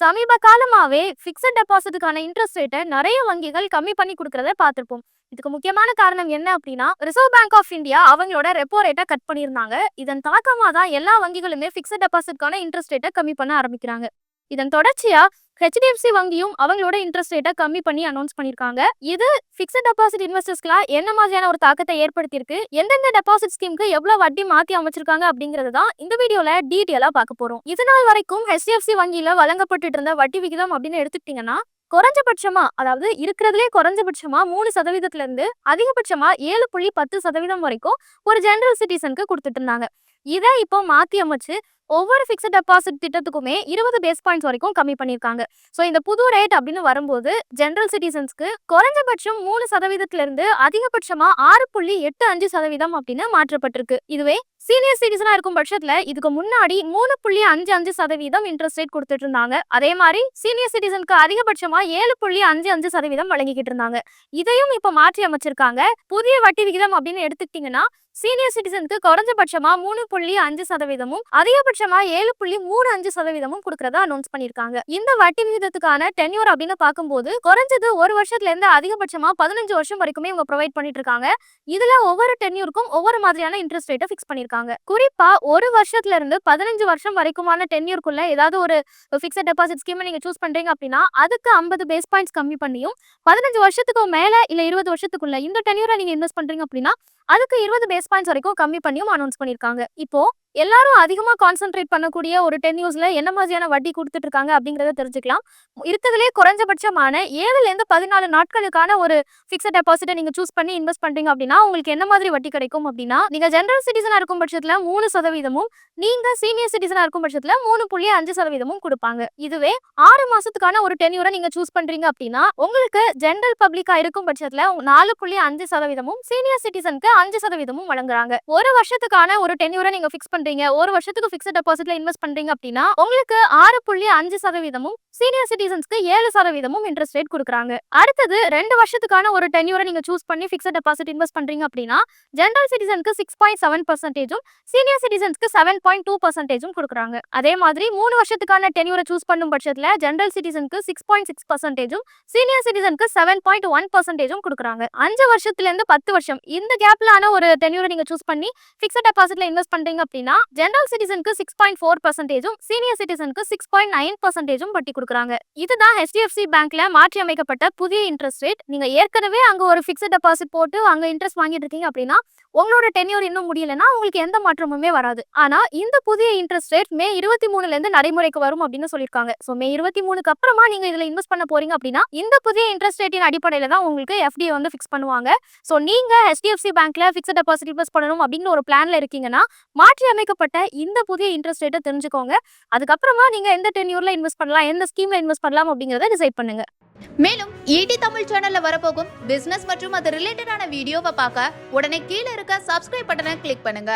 சமீப காலமாவே fixed டெபாசிட்டுக்கான interest ரேட்டை நிறைய வங்கிகள் கம்மி பண்ணி கொடுக்கறத பார்த்துருப்போம். இதுக்கு முக்கியமான காரணம் என்ன அப்படின்னா ரிசர்வ் பேங்க் ஆஃப் இந்தியா அவங்களோட ரெப்போ ரேட்டை கட் பண்ணியிருந்தாங்க. இதன் தாக்கமாக தான் எல்லா வங்கிகளுமே ஃபிக்ஸட் டெபாசிட்கான இன்ட்ரெஸ்ட் ரேட்டை கம்மி பண்ண ஆரம்பிக்கிறாங்க. இதன் தொடர்ச்சியா ஹெச்டிஎஃப்சி வங்கியும் அவங்களோட இன்ட்ரெஸ்ட் ரேட்டை கம்மி பண்ணி அனௌன்ஸ் பண்ணியிருக்காங்க இது ஃபிக்ஸட் டெபாசிட் இன்வெஸ்டர்ஸ்க்குலாம் என்ன மாதிரியான ஒரு தாக்கத்தை ஏற்படுத்தியிருக்கு? எந்தெந்த டெபாசிட் ஸ்கீமுக்கு எவ்வளவு வட்டி மாற்றி அமைச்சிருக்காங்க அப்படிங்கறது தான் இந்த வீடியோல டீட்டெயிலாக பார்க்க போறோம். இது நாள் வரைக்கும் ஹெச்டிஎஃப்சி வங்கியில வழங்கப்பட்டு இருந்த வட்டி விகிதம் அப்படின்னு எடுத்துக்கிட்டிங்கன்னா குறைஞ்சபட்சமா அதாவது இருக்கிறதுலே குறைஞ்சபட்சமா மூணு சதவீதத்துல இருந்து அதிகபட்சமா ஏழு புள்ளி பத்து சதவீதம் வரைக்கும் ஒரு ஜெனரல் சிட்டிசனுக்கு கொடுத்துட்டு இருந்தாங்க. இதை இப்போ மாத்தி அமைச்சு ஒவ்வொரு ஃபிக்ஸட் டெபாசிட் திட்டத்துக்குமே இருபது பேஸ் பாயிண்ட்ஸ் வரைக்கும் கம்மி பண்ணியிருக்காங்க. ஸோ இந்த புது ரேட் அப்படின்னு வரும்போது ஜென்ரல் சிட்டிசன்ஸ்க்கு குறைஞ்சபட்சம் மூணு சதவீதத்திலிருந்து அதிகபட்சமாக அதிகபட்சமா ஆறு புள்ளி எட்டு அஞ்சு சதவீதம் அப்படின்னு மாற்றப்பட்டிருக்கு. இதுவே சீனியர் சிட்டிசனா இருக்கும் பட்சத்துல இதுக்கு முன்னாடி மூணு புள்ளி அஞ்சு அஞ்சு சதவீதம் இன்ட்ரெஸ்ட் ரேட் கொடுத்துட்டு இருந்தாங்க. அதே மாதிரி சீனியர் சிட்டிசனுக்கு அதிகபட்சமா ஏழு புள்ளி அஞ்சு அஞ்சு சதவீதம் வழங்கிக்கிட்டு இருந்தாங்க. இதையும் இப்ப மாற்றி அமைச்சிருக்காங்க. புதிய வட்டி விகிதம் அப்படின்னு எடுத்துக்கிட்டீங்கன்னா சீனியர் சிட்டிசனுக்கு குறைஞ்சபட்சமா மூணு புள்ளி அஞ்சு சதவீதமும் அதிகபட்சமா ஏழு புள்ளி மூணு அஞ்சு சதவீதமும் கொடுக்கறதா அனௌன்ஸ் பண்ணிருக்காங்க இந்த வட்டி விகிதத்துக்கான டென்யூர் அப்படின்னு பார்க்கும்போது குறைஞ்சது ஒரு வருஷத்துல இருந்து அதிகபட்சமா பதினஞ்சு வருஷம் வரைக்குமே இவங்க ப்ரொவைட் பண்ணிட்டு இருக்காங்க. இதுல ஒவ்வொரு டென்யூருக்கும் ஒவ்வொரு மாதிரியான இன்ட்ரெஸ்ட் ரேட்டை ஃபிக்ஸ் பண்ணிருக்காங்க குறிப்பா ஒரு வருஷத்துல இருந்து பதினஞ்சு வருஷம் வரைக்குமான டென்யூர்க்குள்ள ஏதாவது ஒரு பிக்ஸட் டெபாசிட் ஸ்கீம் நீங்க சூஸ் பண்றீங்க அப்படின்னா அதுக்கு ஐம்பது பேஸ் பாயிண்ட்ஸ் கம்மி பண்ணியும் பதினஞ்சு வருஷத்துக்கு மேல இல்ல இருபது வருஷத்துக்குள்ள இந்த டென்யூரை நீங்க இன்வெஸ்ட் பண்றீங்க அப்படின்னா அதுக்கு இருபது பேஸ் பாயிண்ட்ஸ் வரைக்கும் கம்மி பண்ணியும் அனௌன்ஸ் பண்ணிருக்காங்க. இப்போ எல்லாரும் அதிகமாக கான்சென்ட்ரேட் பண்ணக்கூடிய ஒரு டென் யூஸ்ல என்ன மாதிரியான வட்டி கொடுத்துட்டு இருக்காங்க அப்படிங்கிறத தெரிஞ்சுக்கலாம். இருக்கிறதுலே குறைஞ்சபட்சமான ஏழுல இருந்து பதினாலு நாட்களுக்கான ஒரு ஃபிக்ஸட் டெபாசிட்டை நீங்கள் சூஸ் பண்ணி இன்வெஸ்ட் பண்ணுறீங்க அப்படின்னா உங்களுக்கு என்ன மாதிரி வட்டி கிடைக்கும் அப்படின்னா நீங்கள் ஜென்ரல் சிட்டிசனாக இருக்கும் பட்சத்தில் மூணு சதவீதமும் நீங்கள் சீனியர் சிட்டிசனாக இருக்கும் பட்சத்தில் மூணு புள்ளி அஞ்சு சதவீதமும் கொடுப்பாங்க. இதுவே ஆறு மாதத்துக்கான ஒரு டென்யூரை நீங்கள் சூஸ் பண்ணுறீங்க அப்படின்னா உங்களுக்கு ஜென்ரல் பப்ளிக்காக இருக்கும் பட்சத்தில் நாலு புள்ளி அஞ்சு சதவீதமும் சீனியர் சிட்டிசனுக்கு அஞ்சு சதவீதமும் வழங்குறாங்க. ஒரு வருஷத்துக்கான ஒரு டென்யூரை நீங்கள் ஃபிக்ஸ் பண்றீங்க? ஒரு வருஷத்துக்கு ஃபிக்ஸட் டெபாசிட்ல இன்வெஸ்ட் பண்றீங்க அப்படின்னா உங்களுக்கு ஆறு புள்ளி அஞ்சு சதவீதமும் சீனியர் சிட்டிசன்ஸ்க்கு ஏழு சதவீதமும் இன்ட்ரெஸ்ட் ரேட் கொடுக்குறாங்க. அடுத்தது ரெண்டு வருஷத்துக்கான ஒரு டென்யூரை நீங்க சூஸ் பண்ணி ஃபிக்ஸட் டெபாசிட் இன்வெஸ்ட் பண்றீங்க அப்படின்னா ஜென்ரல் சிட்டிசனுக்கு சிக்ஸ் பாயிண்ட் செவன் பர்சன்டேஜும் சீனியர் சிட்டிசன்ஸ்க்கு செவன் பாயிண்ட் டூ பர்சன்டேஜும் கொடுக்குறாங்க. அதே மாதிரி மூணு வருஷத்துக்கான டென்யூரை சூஸ் பண்ணும் பட்சத்துல ஜென்ரல் சிட்டிசனுக்கு சிக்ஸ் பாயிண்ட் சிக்ஸ் பர்சன்டேஜும் சீனியர் சிட்டிசனுக்கு செவன் பாயிண்ட் ஒன் பர்சன்டேஜும் கொடுக்குறாங்க. அஞ்சு வருஷத்துல இருந்து பத்து வருஷம் இந்த கேப்லான ஒரு டென்யூரை நீங்க சூஸ் பண்ணி ஃபிக்ஸட் டெபாசிட்ல இன்வெஸ்ட் பண்றீங்க அப்படின்னா ஜெனரல் சிட்டிசனுக்கு சிக்ஸ் பாயிண்ட் ஃபோர் பர்சன்டேஜும் சீனியர் சிட்டிசனுக்கு சிக்ஸ் பாயிண்ட் நைன் பர்சன்டேஜும் வட்டி கொடுக்குறாங்க. இதுதான் ஹெச்டிஎஃப்சி பேங்க்ல மாற்றி அமைக்கப்பட்ட புதிய இன்ட்ரெஸ்ட் ரேட் நீங்க ஏற்கனவே அங்க ஒரு பிக்ஸட் டெபாசிட் போட்டு அங்க இன்ட்ரெஸ்ட் வாங்கிட்டு இருக்கீங்க அப்படின்னா உங்களோட டென்யூர் இன்னும் முடியலன்னா உங்களுக்கு எந்த மாற்றமுமே வராது. ஆனா இந்த புதிய இன்ட்ரெஸ்ட் ரேட் மே இருபத்தி மூணுல இருந்து நடைமுறைக்கு வரும் அப்படின்னு சொல்லியிருக்காங்க. ஸோ மே இருபத்தி மூணுக்கு அப்புறமா நீங்க இதுல இன்வெஸ்ட் பண்ண போறீங்க அப்படின்னா இந்த புதிய இன்ட்ரெஸ்ட் ரேட்டின் அடிப்படையில தான் உங்களுக்கு எஃப்டி வந்து ஃபிக்ஸ் பண்ணுவாங்க. ஸோ நீங்க ஹெச்டிஎஃப்சி பேங்க்ல ஃபிக்ஸட் டெபாசிட் இன்வெஸ்ட் பண்ணணும் அப்படின்னு ஒரு பிளான்ல இருக்கீங்கன்னா மாற்றி அறிவிக்கப்பட்ட இந்த புதிய இன்ட்ரெஸ்ட் ரேட்டை தெரிஞ்சுக்கோங்க. அதுக்கப்புறமா நீங்க எந்த டென்யூர்ல இன்வெஸ்ட் பண்ணலாம் எந்த ஸ்கீம்ல இன்வெஸ்ட் பண்ணலாம் அப்படிங்கறத டிசைட் பண்ணுங்க. மேலும் ஈடி தமிழ் சேனல்ல வரப்போகும் பிசினஸ் மற்றும் அது ரிலேட்டடான வீடியோவை பார்க்க உடனே கீழே இருக்க சப்ஸ்கிரைப் பட்டனை கிளிக் பண்ணுங்க.